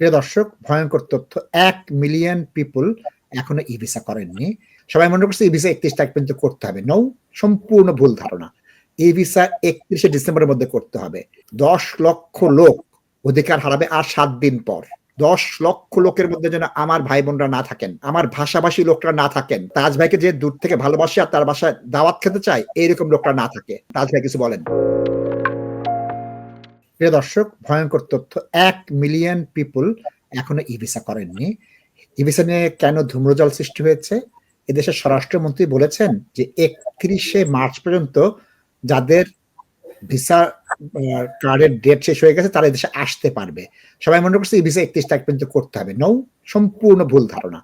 প্রিয় দর্শক, ভয়ঙ্কর তথ্য, এক মিলিয়ন পিপুল এখনও ই ভিসা করেননি। সবাই মনে করছে ই ভিসা একত্রিশ তারিখ পর্যন্ত করতে হবে। নৌ সম্পূর্ণ ভুল ধারণা। এই ভিসা একত্রিশে ডিসেম্বরের মধ্যে করতে হবে। দশ লক্ষ লোক অধিকার হারাবে আর সাত দিন পর। দশ লক্ষ লোকের মধ্যে যেন আমার ভাই বোনরা না থাকেন, আমার ভাষাভাষী লোকরা না থাকেন, তাজ ভাইকে যে দূর থেকে ভালোবাসে আর তার বাসায় দাওয়াত খেতে চায়, এইরকম লোকরা না থাকে। তাজ ভাই কিছু বলেন। প্রিয় দর্শক, ভয়ঙ্কর তথ্য, এক মিলিয়ন পিপুল এখনও ই ভিসা করেননি। ই ভিসা নিয়ে কেন ধূম্রজল সৃষ্টি হয়েছে? এদেশের স্বরাষ্ট্রমন্ত্রী বলেছেন যে একত্রিশে মার্চ পর্যন্ত যাদের ভিসা কার্ডের ডেট শেষ হয়ে গেছে, তারা এদেশে আসতে পারবে। সবাই মনে করছে এই ভিসা একত্রিশ তারিখ পর্যন্ত করতে হবে। নৌ সম্পূর্ণ ভুল ধারণা।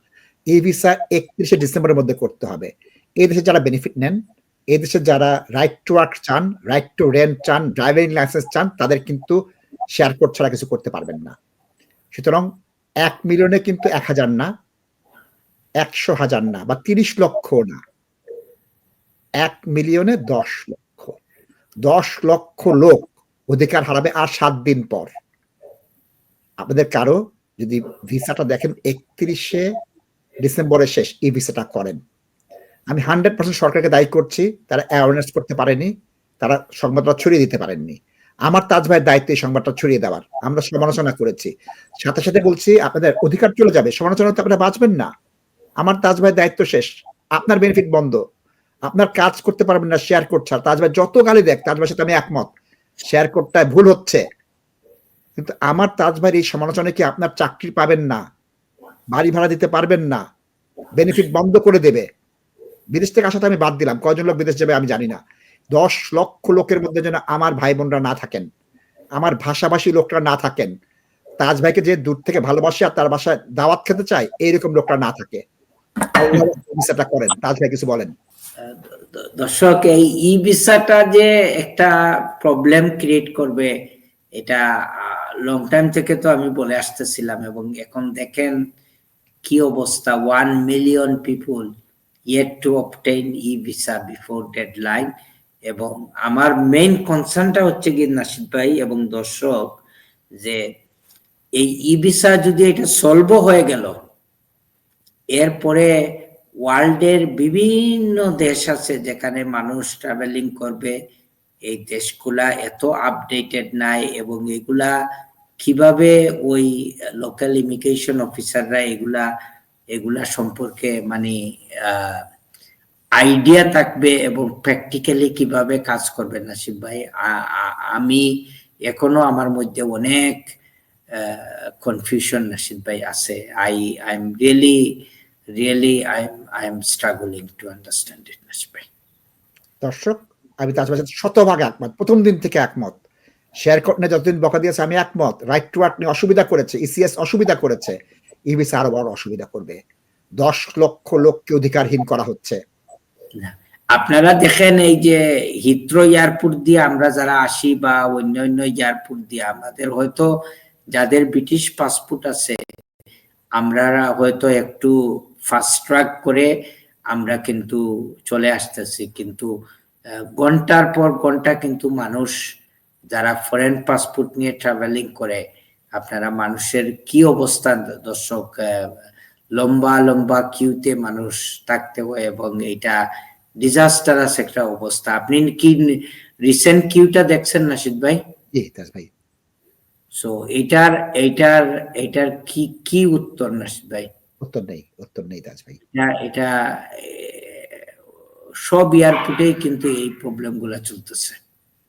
এই ভিসা একত্রিশে ডিসেম্বরের মধ্যে করতে হবে। এই দেশে যারা বেনিফিট নেন এই দেশে যারা রাইট টু ওয়ার্ক চান রাইট টু রেন্ট চান ড্রাইভিং লাইসেন্স চান, তাদের কিন্তু শেয়ার কোড ছাড়া কিছু করতে পারবেন না। সুতরাং এক মিলিয়নে কিন্তু এক হাজার না, একশো হাজার না বা তিরিশ লক্ষ না। এক মিলিয়নে দশ লক্ষ। দশ লক্ষ লোক অধিকার হারাবে আর সাত দিন পর। আপনাদের কারও যদি ভিসাটা দেখেন, একত্রিশে ডিসেম্বরের শেষ, এই ভিসাটা করেন। আমি হান্ড্রেড পার্সেন্ট সরকারকে দায়ী করছি, তারা অ্যাওয়ারনেস করতে পারেনি, তারা সংবাদটা ছড়িয়ে দিতে পারেননি। আমার তাজ ভাইয়ের দায়িত্ব এই সংবাদটা ছড়িয়ে দেওয়ার, আমরা সমালোচনা করেছি। সাথে সাথে বলছি, আপনাদের অধিকার চলে যাবে, সমালোচনা তো আপনারা বাঁচবেন না। আমার তাজ ভাইয়ের দায়িত্ব শেষ, আপনার বেনিফিট বন্ধ। আপনার কাজ করতে পারবেন না শেয়ার কোড ছাড়া। তাজ ভাই যত গালি দেখ, তাজ ভাইয়ের সাথে আমি একমত। শেয়ার কোডটায় ভুল হচ্ছে। কিন্তু আমার তাজ ভাইয়ের এই সমালোচনায় কি আপনার চাকরি পাবেন না? বাড়ি ভাড়া দিতে পারবেন না? বেনিফিট বন্ধ করে দেবে। বিদেশ থেকে আসাতে আমি বাদ দিলাম। কয়জন লোক বিদেশ যাবে আমি জানি না। দশ লক্ষ লোকের মধ্যে যেন আমার ভাই বোনরা না থাকেন, আমার ভাষাভাষী লোকরা না থাকেন, তাজ ভাইকে যে দূর থেকে ভালোবাসে আর তার বাসায় দাওয়াত খেতে চায়, এইরকম লোকরা না থাকে। করেন। তাজ ভাই কিছু বলেন। দর্শক, এই ই ভিসাটা যে একটা প্রবলেম ক্রিয়েট করবে, এটা লং টাইম থেকে তো আমি বলে আসতেছিলাম এবং এখন দেখেন কি অবস্থা। One million people yet to obtain visa before deadline এবং আমার মেইন কনসার্নটা হচ্ছে কি নাসিদ ভাই এবং দর্শক যে এই ই ভিসা যদি এটা সলভ হয়ে গেল, এরপরে ওয়ার্ল্ডের বিভিন্ন দেশ আছে যেখানে মানুষ ট্রাভেলিং করবে, এই দেশগুলা এত আপডেটেড নাই এবং এগুলা কীভাবে ওই লোকাল ইমিগ্রেশন অফিসাররা এগুলা এগুলা সম্পর্কে মানে আইডিয়া থাকবে এবং প্র্যাকটিক্যালি কীভাবে কাজ করবে নাসিব ভাই। আমি এখনও আমার মধ্যে অনেক কনফিউশন নাসিদ ভাই আছে। I I am really really I I am struggling to understand it Nasib ভাই। দর্শক, আমি তাজ ভাই শতভাগ একমত। প্রথম দিন থেকে একমত। শেয়ার নিয়ে যতদিন বকা দিয়েছে, আমি একমত। রাইট টু ওয়ার্ক নিয়ে অসুবিধা করেছে ইসিএস অসুবিধা করেছে। ই ভিসা আরও বড় অসুবিধা করবে। দশ লক্ষ লোককে অধিকারহীন করা হচ্ছে। আপনারা দেখেন এই যে হিথ্রো এয়ারপোর্ট দিয়ে আমরা যারা আসি বা অন্য অন্য এয়ারপোর্ট দিয়ে, আমাদের হয়তো যাদের ব্রিটিশ পাসপোর্ট আছে আমরা হয়তো একটু ফাস্ট ট্র্যাক করে আমরা কিন্তু চলে আসতেছি। কিন্তু ঘণ্টার পর ঘণ্টা কিন্তু মানুষ যারা ফরেন পাসপোর্ট নিয়ে ট্রাভেলিং করে আপনারা মানুষের কি অবস্থা? দর্শক লম্বা লম্বা কিউতে মানুষ থাকতে হয় এবং এটা ডিজাস্টারাস একটা অবস্থা। আপনি কি রিসেন্ট কিউটা দেখছেন নাসিদ ভাই? ভাই। সো এটার এটার এটার কি কি উত্তর নাসিদ ভাই? উত্তর নেই উত্তর নেই তাজ ভাই। এটা এটা সব এয়ারপোর্টেই কিন্তু এই প্রবলেমগুলা চলতেছে।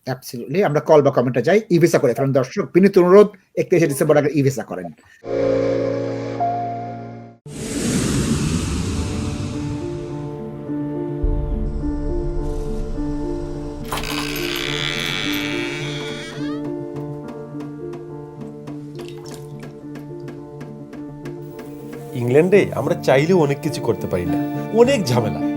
অ্যাবসলিউটলি আমরা কল বা কমেন্টে যাই ই ভিসা করে। কারণ দর্শক, বিনীত অনুরোধ, একত্রিশে ডিসেম্বর আগে ই ভিসা করেন। ইংল্যান্ডে আমরা চাইলেও অনেক কিছু করতে পারি না। অনেক ঝামেলা।